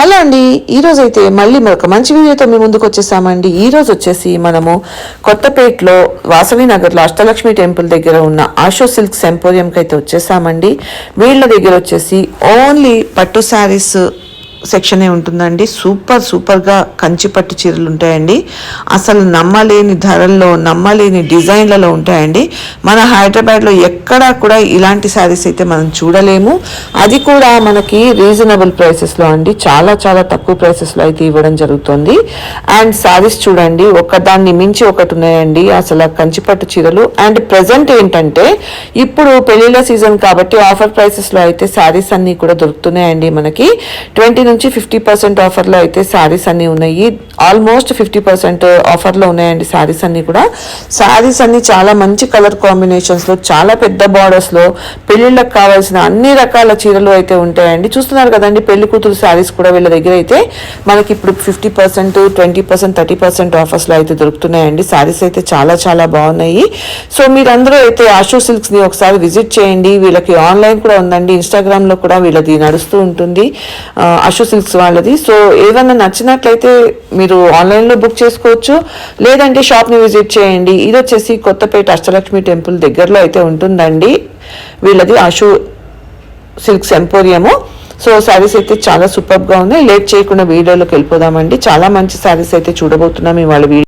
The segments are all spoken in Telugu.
హలో అండి ఈ అయితే మళ్ళీ మరొక మంచి వీడియోతో మీ ముందుకు వచ్చేసామండి. ఈరోజు వచ్చేసి మనము కొత్తపేటలో వాసవి నగర్లో అష్టలక్ష్మి టెంపుల్ దగ్గర ఉన్న ఆషో సిల్క్ సెంపోరియంకి అయితే వచ్చేసామండి. వీళ్ళ దగ్గర వచ్చేసి ఓన్లీ పట్టు శారీస్ సెక్షనే ఉంటుందండి. సూపర్ సూపర్గా కంచి పట్టు చీరలు ఉంటాయండి. అసలు నమ్మలేని ధరల్లో నమ్మలేని డిజైన్లలో ఉంటాయండి. మన హైదరాబాద్లో ఎక్కడా కూడా ఇలాంటి శారీస్ అయితే మనం చూడలేము. అది కూడా మనకి రీజనబుల్ ప్రైసెస్లో అండి. చాలా చాలా తక్కువ ప్రైసెస్లో అయితే ఇవ్వడం జరుగుతుంది. అండ్ శారీస్ చూడండి ఒకదాన్ని మించి ఒకటి ఉన్నాయండి. అసలు కంచిపట్టు కంచి పట్టు చీరలు. అండ్ ప్రజెంట్ ఏంటంటే ఇప్పుడు పెళ్ళిళ్ళ సీజన్ కాబట్టి ఆఫర్ ప్రైసెస్లో అయితే శారీస్ అన్నీ కూడా దొరుకుతున్నాయండి మనకి. ట్వంటీ నుంచి ఫిఫ్టీ పర్సెంట్ ఆఫర్లో అయితే శారీస్ అన్నీ ఉన్నాయి. ఆల్మోస్ట్ ఫిఫ్టీ పర్సెంట్ ఆఫర్లో ఉన్నాయండి శారీస్ అన్నీ కూడా. శారీస్ అన్నీ చాలా మంచి కలర్ కాంబినేషన్స్లో చాలా పెద్ద బార్డర్స్లో పెళ్ళిళ్ళకి కావాల్సిన అన్ని రకాల చీరలు అయితే ఉంటాయండి. చూస్తున్నారు కదండి పెళ్ళి కూతురు శారీస్ కూడా వీళ్ళ దగ్గర అయితే మనకి ఇప్పుడు fifty percent twenty percent thirty percent ఆఫర్స్లో అయితే దొరుకుతున్నాయండి. శారీస్ అయితే చాలా చాలా బాగున్నాయి. సో మీరందరూ అయితే ఆషో సిల్క్స్ని ఒకసారి విజిట్ చేయండి. వీళ్ళకి ఆన్లైన్ కూడా ఉందండి. ఇన్స్టాగ్రామ్లో కూడా వీళ్ళది నడుస్తూ ఉంటుంది. ఆ, సిల్క్స్ వాళ్ళది సో ఏదన్నా నచ్చినట్లయితే మీరు ఆన్లైన్లో బుక్ చేసుకోవచ్చు. లేదంటే షాప్ని విజిట్ చేయండి. ఇది వచ్చేసి కొత్తపేట అష్టలక్ష్మి టెంపుల్ దగ్గరలో అయితే ఉంటుందండి. వీళ్ళది Ashu silks emporium. So saris అయితే చాలా సూపర్గా ఉన్నాయి. లేట్ చేయకుండా వీడియోలోకి వెళ్ళిపోదామండి. చాలా మంచి శారీస్ అయితే చూడబోతున్నాం ఇవాళ video.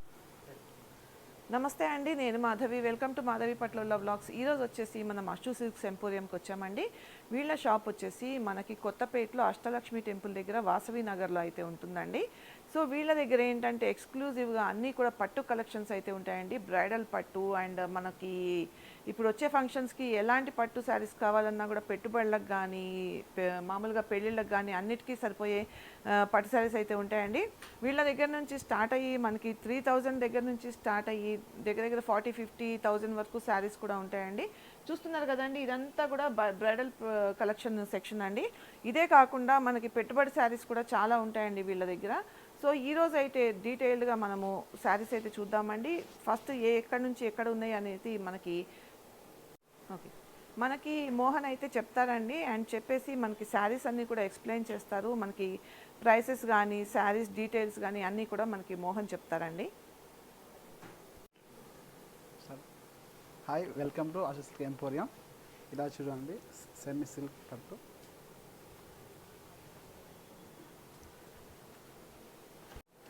Madhavi. Welcome to Madhavi Patla vlogs ఈ రోజు వచ్చేసి మనం అష్టు సిల్క్స్ ఎంపోరియంకి వచ్చామండి. వీళ్ళ షాప్ వచ్చేసి మనకి కొత్తపేటలో అష్టలక్ష్మి టెంపుల్ దగ్గర వాసవి నగర్లో అయితే ఉంటుందండి. సో వీళ్ళ దగ్గర ఏంటంటే ఎక్స్క్లూజివ్గా అన్నీ కూడా పట్టు కలెక్షన్స్ అయితే ఉంటాయండి. బ్రైడల్ పట్టు అండ్ మనకి ఇప్పుడు వచ్చే ఫంక్షన్స్కి ఎలాంటి పట్టు శారీస్ కావాలన్నా కూడా పెట్టుబడులకు కానీ మామూలుగా పెళ్ళిళ్ళకి కానీ అన్నిటికీ సరిపోయే పట్టు శారీస్ అయితే ఉంటాయండి. వీళ్ళ దగ్గర నుంచి స్టార్ట్ అయ్యి మనకి త్రీ థౌజండ్ దగ్గర నుంచి స్టార్ట్ అయ్యి దగ్గర దగ్గర ఫార్టీ ఫిఫ్టీ థౌజండ్ వరకు శారీస్ కూడా ఉంటాయండి. చూస్తున్నారు కదండి ఇదంతా కూడా బ్రైడల్ కలెక్షన్ సెక్షన్ అండి. ఇదే కాకుండా మనకి పెట్టుబడి శారీస్ కూడా చాలా ఉంటాయండి వీళ్ళ దగ్గర. సో ఈ రోజు అయితే డీటెయిల్డ్గా మనము శారీస్ అయితే చూద్దామండి. ఫస్ట్ ఏ ఎక్కడి నుంచి ఎక్కడ ఉన్నాయి అనేది మనకి ఓకే. మనకి మోహన్ అయితే చెప్తారండి. అండ్ చెప్పేసి మనకి శారీస్ అన్నీ కూడా ఎక్స్ప్లెయిన్ చేస్తారు. మనకి ప్రైసెస్ కానీ శారీస్ డీటెయిల్స్ కానీ అన్నీ కూడా మనకి మోహన్ చెప్తారండి. Sir hi welcome to Asha emporium ఇలా చూడండి సెమీ సిల్క్ పట్టు.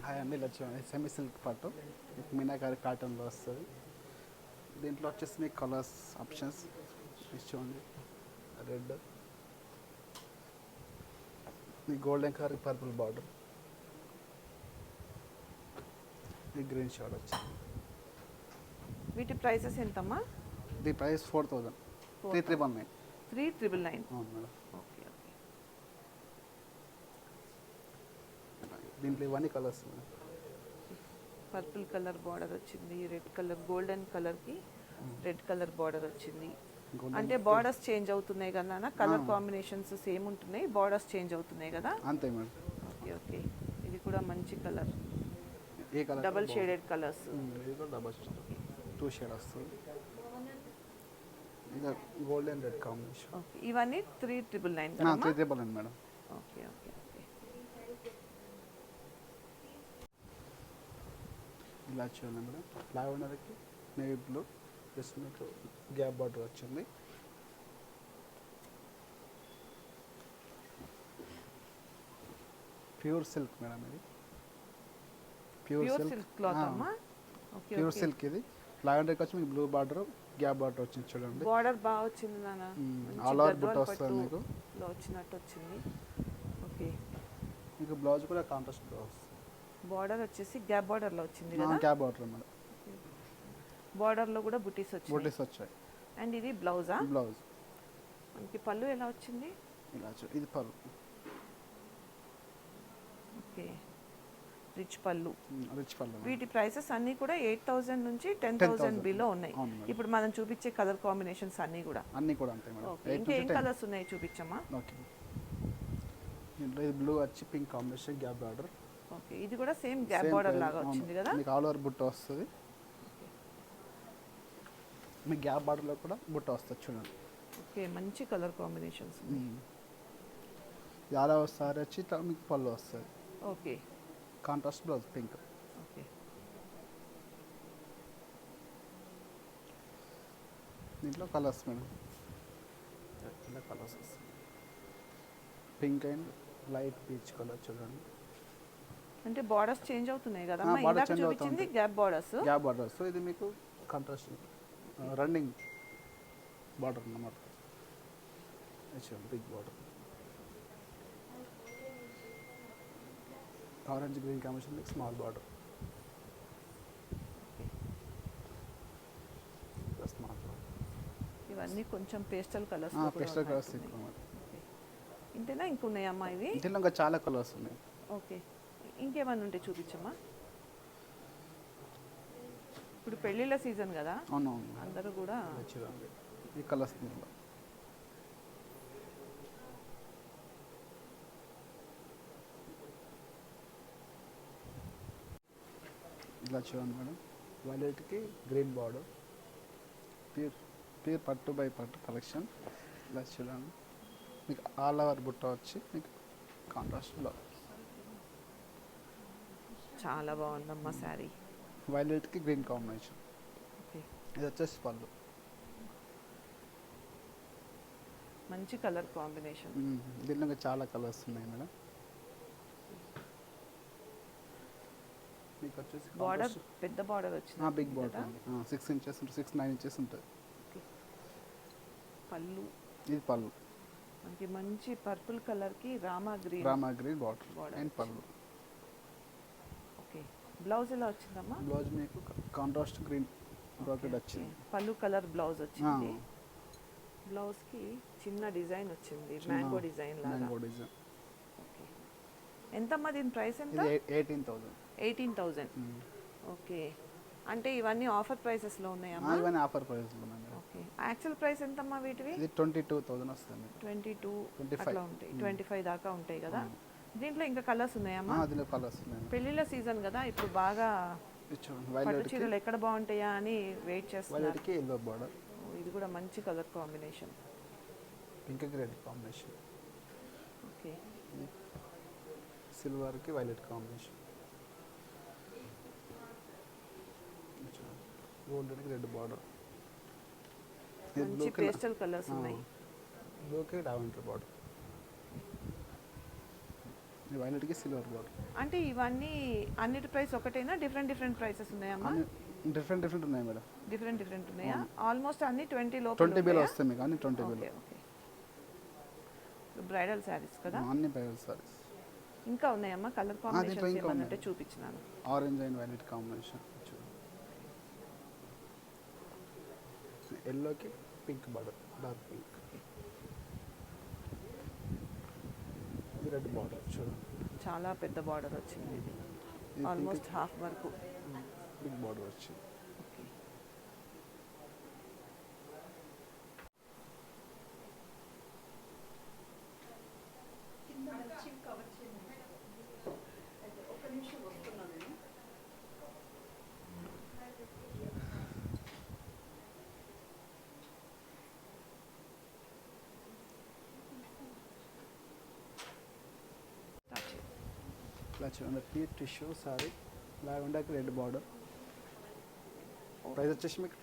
హాయ్ అండి ఇలా చూడండి. సెమీ సిల్క్ పట్టు మీకు మీనాకారి కాటన్లో వస్తుంది. దీంట్లో వచ్చేసి మీకు కలర్స్ ఆప్షన్స్ ఇది చూడండి. రెడ్ ఈ గోల్డెన్ కలర్ పర్పుల్ బార్డర్ ఈ గ్రీన్ షాడ్ వచ్చింది వీటి ప్రైసెస్ ఎంతమ్మా? The price four thousand three triple nine three triple nine అవును మేడం ఓకే ఓకే దీంట్లో ఇవన్నీ colours madam purple colour border వచ్చింది రెడ్ కలర్ గోల్డెన్ కలర్కి రెడ్ కలర్ బార్డర్ వచ్చింది. అంటే బార్డర్స్ చేంజ్ అవుతున్నాయి కదా కలర్ కాంబినేషన్స్ సేమ్ ఉంటున్నాయి బార్డర్స్ చేంజ్ అవుతున్నాయి కదా? అంతే మేడం. Okay okay. ఇది కూడా మంచి కలర్ ఏ కలర్ డబల్ షేడెడ్ కలర్స్ ఇది కూడా డబల్ టూ షేడ్ వస్తుంది. ఇది గోల్డెన్ రెడ్ కాంబినేషన్ ఓకే ఇవన్నీ three triple nine three triple అండి మేడం. ఓకే ఓకే ఓకే ఇలా చూడండి మేడం. లావెండర్కి నేవీ బ్లూ ప్లస్ మీకు గ్యాప్ బార్డర్ వచ్చింది. ప్యూర్ సిల్క్ మేడం ఇది. ప్యూర్ సిల్క్ క్లాత్ అమ్మా? ఓకే ప్యూర్ సిల్క్ ఇది. లావెండర్కి వచ్చి మీకు బ్లూ బార్డర్ గ్యాప్ బార్డర్ వచ్చింది చూడండి. బార్డర్ బాగా వచ్చింది నాన్న. over గద్వాల్ బుట్ట వస్తుంది మీకు. వచ్చినట్టు వచ్చింది. ఓకే మీకు బ్లౌజ్ కూడా కాంట్రాస్ట్ బ్లౌజ్. బార్డర్ వచ్చేసి గ్యాప్ బార్డర్లో వచ్చింది కదా? Gap border madam. బార్డర్లో కూడా బుటీస్ వచ్చింది బూటీస్ వచ్చాయి. అండ్ ఇది బ్లౌజా? బ్లౌజ్. మనకి పళ్ళు ఎలా వచ్చింది? ఇలా ఇది పరు ఓకే. రిచ్ పళ్ళు. రిచ్ పళ్ళు వీటి ప్రైసెస్ అన్నీ కూడా ఎయిట్ థౌసండ్ నుంచి టెన్ థౌసండ్ బిలో ఉన్నాయి. ఇప్పుడు మనం చూపించే కలర్ కాంబినేషన్స్ అన్నీ కూడా. అన్నీ కూడా అంతే మేడం. ఇంకా కలర్స్ ఉన్నాయి చూపించమ్మా? ఓకే. ఇది బ్లూ వచ్చి pink combination gap border. Okay. ఇది కూడా సేమ్ గ్యాప్ బార్డర్ లాగా వచ్చింది కదా? మీకు ఆల్ ఓవర్ బుట్ట వస్తుంది. మీకు గ్యాప్ బార్డర్లో కూడా బుట్ట వస్తుంది చూడండి. ఓకే మంచి కలర్ కాంబినేషన్స్ మ్మ్. యాదవ్ సారీ వచ్చి ఇట్లా మీకు పళ్ళు వస్తుంది. Okay. Contrast blouse pink. Okay. దీంట్లో colours madam. Colours pink and light peach colour చూడండి. అంటే బార్డర్స్ చేంజ్ అవుతున్నాయి కదా ఇందాక చూపించింది. Gap borders gap border so ఇది మీకు కాంట్రాస్ట్ రన్నింగ్ బార్డర్ అన్నమాట. Big border orange green combination మీకు స్మాల్ బార్డర్ స్మాల్ ఇవన్నీ కొంచెం పేస్టల్ కలర్స్ పెస్టల్ కలర్స్ ఇంతేనా? ఇంకున్నాయమ్మా ఇవి? ఇంకా చాలా కలర్స్ ఉన్నాయి. ఓకే. ఇంకేమన్నా ఉంటే చూపించమ్మా. ఇప్పుడు పెళ్ళిళ్ళ సీజన్ కదా. అవునవును. అందరూ కూడా ఈ కలర్స్ ఇలా చూడండి మేడం. వైలెట్కి గ్రీన్ బార్డర్ ప్యూర్ ప్యూర్ పట్టు బై పట్టు కలెక్షన్ ఇలా చూడండి. మీకు ఆల్ ఓవర్ బుట్ట వచ్చి మీకు కాంట్రాస్ట్లో చాలా బాగుందమ్మా శారీ. వైలెట్కి గ్రీన్ కాంబినేషన్ ఓకే. ఇది వచ్చేసి పళ్ళు. మంచి కలర్ కాంబినేషన్. ఇంకా చాలా కలర్స్ ఉన్నాయి మేడం. మీకు వచ్చేసి బార్డర్ పెద్ద బార్డర్ వచ్చింది బిగ్ బార్డర్ సిక్స్ ఇంచెస్ ఉంటుంది సిక్స్ నైన్ ఇంచెస్ ఉంటుంది. పళ్ళు. ఇది పళ్ళు. మనకి మంచి పర్పుల్ కలర్కి Rama green Rama green border and పళ్ళు. బ్లౌజ్ ఎలా వచ్చిందమ్మా? బ్లౌజ్ మీకు కాంట్రాస్ట్ గ్రీన్ బ్రాకెట్ వచ్చింది. పళ్ళు కలర్ బ్లౌజ్ వచ్చింది. బ్లౌజ్కి చిన్న డిజైన్ వచ్చింది మ్యాంగో డిజైన్ లాగా. Mango design. ఓకే. ఎంతమ్మా దీని ప్రైస్ ఎంత? Eighteen thousand. Eighteen thousand okay. అంటే ఇవన్నీ ఆఫర్ ప్రైసెస్లో ఉన్నాయమ్మా? ఇవన్నీ ఆఫర్ ప్రైస్ ఉన్నాయి మేడం ఓకే. యాక్చువల్ ప్రైస్ ఎంతమ్మా వీటివి? ఇది ట్వంటీ టూ థౌసండ్ వస్తుంది. Twenty two 25. అట్లా ఉంటాయి. ట్వంటీ ఫైవ్ దాకా ఉంటాయి కదా? దీంట్లో ఇంకా కలర్స్ ఉన్నాయమ్మా అందులో కలర్స్ ఉన్నాయి. పెళ్ళిళ్ళ సీజన్ కదా ఇప్పుడు బాగా పట్టు చీరలు ఎక్కడ బాగుంటాయా అని వెయిట్ చేస్తున్నారు. ఎల్లో బార్డర్ ఇది కూడా మంచి colour combination pink red combination okay. సిల్వర్కి violet combination గోల్డెన్కి రెడ్ బార్డర్ మంచి పేస్టల్ కలర్స్ ఉన్నాయి. బ్లూకి డావెంటర్ బార్డర్ వైలెట్కి సిల్వర్ బార్డర్ అంటే ఇవన్నీ అన్నిటి ప్రైస్ ఒకటేనా? డిఫరెంట్ డిఫరెంట్ ప్రైసెస్ ఉన్నాయమ్మా? డిఫరెంట్ డిఫరెంట్ ఉన్నాయి మేడం. డిఫరెంట్ డిఫరెంట్ ఉన్నాయా? ఆల్మోస్ట్ అన్ని ట్వంటీ లోపల ట్వంటీ బిల్? వస్తాయి మీకు అన్ని ట్వంటీ బిల్ బ్రైడల్ శారీస్ కదా? అన్ని బయల్ సారీస్ ఇంకా ఉన్నాయమ్మా? కలర్ కాంబినేషన్స్ ఇంకా ఏమన్నా ఉంటే ఉన్నాయి. చూపించినాను. ఆరెంజ్ అండ్ వైలెట్ కాంబినేషన్ ఎల్లోకి pink border dark pink red border చూడండి చాలా పెద్ద బార్డర్ వచ్చింది. ఆల్మోస్ట్ హాఫ్ వరకు. బిగ్ బార్డర్ వచ్చింది. ఇలా చూడండి ప్యూర్ టిష్యూ సారీ లావెండర్కి రెడ్ బార్డర్ ప్రైస్ వచ్చేసి మీకు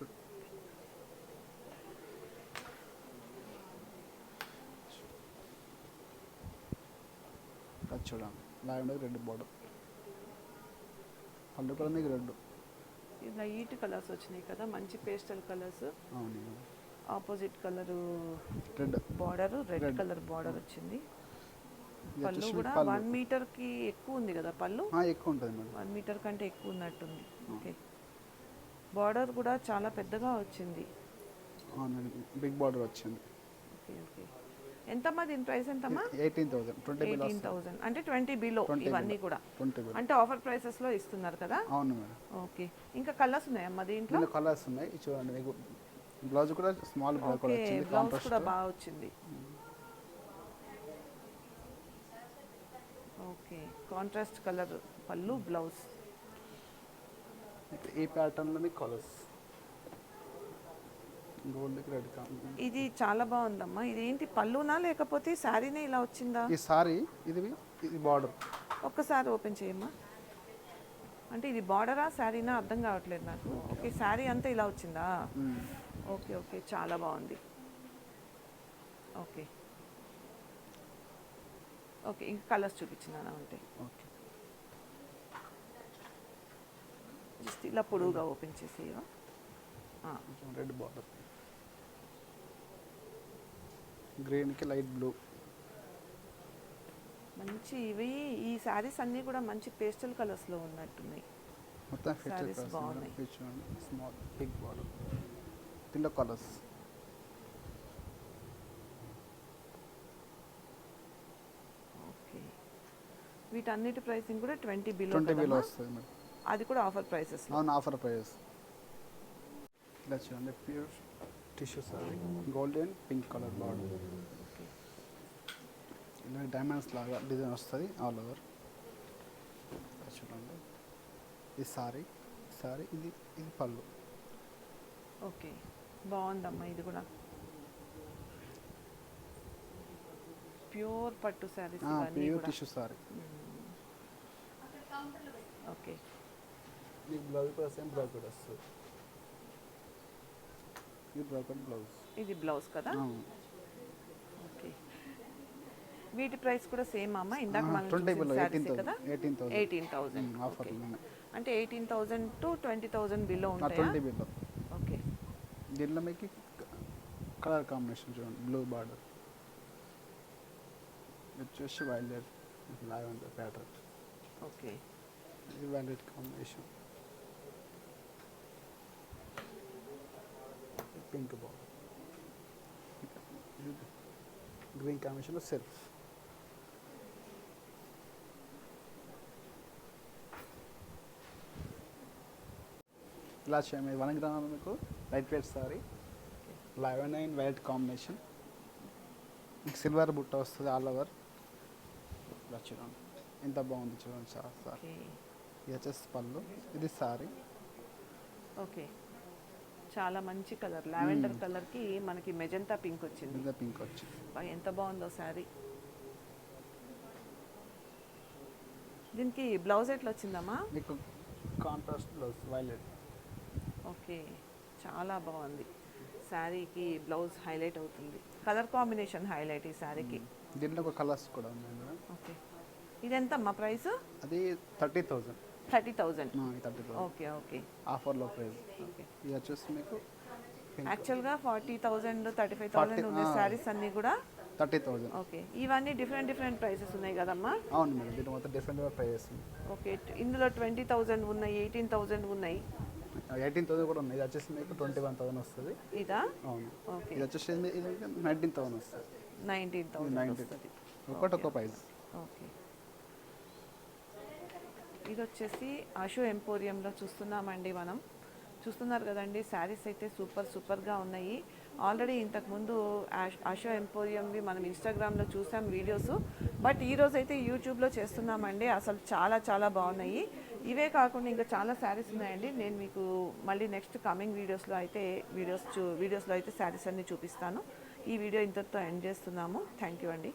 చూడండి. లావెండర్కి రెడ్ బార్డర్ పళ్ళు కూడా మీకు రెడ్. ఇలా ఈట్ కలర్స్ వచ్చినాయి కదా మంచి పేస్టల్ కలర్స్. అవును. Opposite colour red border red. Colour border వచ్చింది. పళ్ళు కూడా వన్ మీటర్కి ఎక్కువ ఉంది కదా పళ్ళు? ఎక్కువ ఉంటుంది మేడం. వన్ మీటర్ కంటే ఎక్కువ ఉన్నట్టుంది. ఓకే బార్డర్ కూడా చాలా పెద్దగా వచ్చింది. అవునండి బిగ్ బార్డర్ వచ్చింది. ఓకే ఓకే ఎంతమ్మా దీని ప్రైస్ ఎంతమ్మా? Eighteen thousand twenty eighteen thousand అంటే ట్వంటీ బిలో 20 ఇవన్నీ. కూడా. అంటే ఆఫర్ ప్రైసెస్లో ఇస్తున్నారు కదా? అవును మేడం. ఓకే ఇంకా కలర్స్ ఉన్నాయమ్మా దీంట్లో? కలర్స్ ఉన్నాయి. చూడండి మీకు బ్లౌజ్ కూడా స్మాల్ బ్లౌజ్ కూడా బ్లౌజ్ కూడా బాగా వచ్చింది ఓకే కాంట్రాస్ట్ కలర్ పళ్ళు బ్లౌజ్ ఈ కలర్స్ రెడ్ ఇది చాలా బాగుందమ్మా. ఇది ఏంటి పళ్ళునా లేకపోతే శారీనే ఇలా వచ్చిందా? ఈ సారీ ఇది ఇది బార్డర్ ఒక్కసారి ఓపెన్ చేయమ్మా. అంటే ఇది బార్డరా శారీనా అర్థం కావట్లేదు నాకు. ఓకే. శారీ అంతా ఇలా వచ్చిందా? Okay okay. చాలా బాగుంది. ఓకే. ఓకే ఇంకా కలర్స్ చూపించినానా ఉంటాయి ఓకే. జస్ట్ ఇలా పొడుగుగా ఓపెన్ కొంచెం రెడ్ బార్డర్. గ్రీన్కి లైట్ బ్లూ. మంచి ఇవి ఈ శారీస్ అన్నీ కూడా మంచి పేస్టల్ కలర్స్లో ఉన్నట్టున్నాయి. మొత్తం బాగున్నాయి. స్మాల్ బిగ్ బార్డర్ దీంట్లో కలర్స్ ఓకే వీటన్నిటి ప్రైసింగ్ కూడా ట్వంటీ బిలో ట్వంటీ బిలో వస్తుంది మేడం. అది కూడా ఆఫర్ ప్రైసెస్ అవును ఆఫర్ ప్రైస్ ఇలా చూడండి pure tissue sari. Golden pink colour border ఇలా డైమండ్స్ లాగా డిజైన్ వస్తుంది ఆల్ ఓవర్ చూడండి. ఈ సారీ సారీ ఇది ఇది పళ్ళు. ఓకే బాగుందమ్మా ఇది కూడా. ప్యూర్ పట్టు saris pure tissue sari okay. మీకు బ్లౌజ్ కూడా సేమ్ బ్లౌజ్ కూడా వస్తుంది. ఇది బ్లౌజ్ బ్లౌజ్. ఇది బ్లౌజ్ కదా? ఓకే. వీటి ప్రైస్ కూడా సేమ్ అమ్మా? ఇందాక కదా? థౌసండ్. Eighteen thousand. అంటే eighteen thousand to twenty thousand below ఉంటాయా? ఓకే. దీంట్లో మీకు కలర్ కాంబినేషన్ చూడండి బ్లూ బార్డర్. వచ్చేసి వైలెట్ లావెండర్ ప్యాటర్న్ ఓకే ఇది violet combination pink border green కాంబినేషన్లో సెల్ఫ్ ఇలా చేయండి వన్ గ్రామ్ మీకు light weight sari eleven nine white combination మీకు సిల్వర్ బుట్ట వస్తుంది ఆల్ ఓవర్ ఇలా చూడండి. ఎంత బాగుంది చూడండి సార్ ఓకే. ఇది వచ్చేసి పళ్ళు. ఇది సారీ. ఓకే. చాలా మంచి కలర్. లావెండర్ కలర్కి మనకి మెజంతా పింక్ వచ్చింది. పింక్ వచ్చి బా, ఎంత బాగుందో శారీ దీనికి బ్లౌజ్ ఎట్లా వచ్చిందమ్మా? మీకు కాంట్రాస్ట్ బ్లౌజ్ వైలెట్. ఓకే. చాలా బాగుంది. శారీకి బ్లౌజ్ హైలైట్ అవుతుంది. కలర్ కాంబినేషన్ హైలైట్ ఈ శారీకి దీంట్లో ఒక కలర్స్ కూడా ఉన్నాయి. ఓకే. ఇది ఎంత అమ్మా ప్రైస్? అది thirty thousand thirty thousand thirty thousand. Okay okay. ఆఫర్లో ప్రైస్. ఓకే. ఇది వచ్చేసి మీకు యాక్చువల్గా forty thousand thirty five thousand ఉండే ఆ. శారీస్ అన్నీ కూడా థర్టీ థౌజండ్ ఓకే. ఇవన్నీ డిఫరెంట్ డిఫరెంట్ ప్రైసెస్ ఉన్నాయి కదమ్మా? అవును మేడం దీంట్లో మొత్తం డిఫరెంట్గా ప్రైజెస్ ఓకే. ఇందులో ట్వంటీ థౌజండ్ ఉన్నాయి ఎయిటీన్ థౌజండ్ ఉన్నాయి. ఎయిటీన్ థౌసండ్ కూడా ఉన్నాయి. ఇది వచ్చేసి మీకు ట్వంటీ వన్ థౌసండ్ వస్తుంది. ఇదా? అవును. ఓకే. ఇది వచ్చేసి నైన్టీన్ థౌసండ్ వస్తుంది. నైన్టీన్ 19. వస్తుంది. ఒకటి ఒక ప్రైస్. ఓకే. ఇది వచ్చేసి ఆషు ఎంపోరియంలో చూస్తున్నామండి మనం. చూస్తున్నారు కదండి శారీస్ అయితే సూపర్ సూపర్గా ఉన్నాయి. ఆల్రెడీ ఇంతకుముందు అశో ఎంపోరియంవి మనం ఇన్స్టాగ్రామ్లో చూసాం వీడియోస్. బట్ ఈరోజు అయితే యూట్యూబ్లో చేస్తున్నామండి. అసలు చాలా చాలా బాగున్నాయి. ఇవే కాకుండా ఇంకా చాలా శారీస్ ఉన్నాయండి. నేను మీకు మళ్ళీ నెక్స్ట్ కమింగ్ వీడియోస్లో అయితే వీడియోస్ చూ వీడియోస్లో అయితే శారీస్ అన్నీ చూపిస్తాను. ఈ వీడియో ఇంతతో ఎండ్ చేస్తున్నాము. థ్యాంక్ యూ అండి.